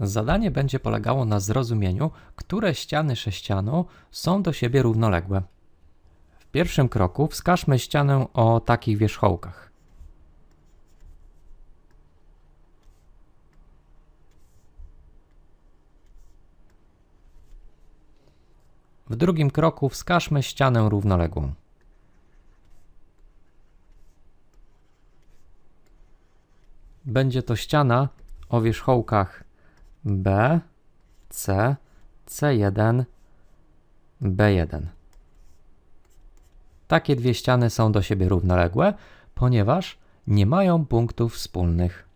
Zadanie będzie polegało na zrozumieniu, które ściany sześcianu są do siebie równoległe. W pierwszym kroku wskażmy ścianę o takich wierzchołkach. W drugim kroku wskażmy ścianę równoległą. Będzie to ściana o wierzchołkach B, C, C1, B1. Takie dwie ściany są do siebie równoległe, ponieważ nie mają punktów wspólnych.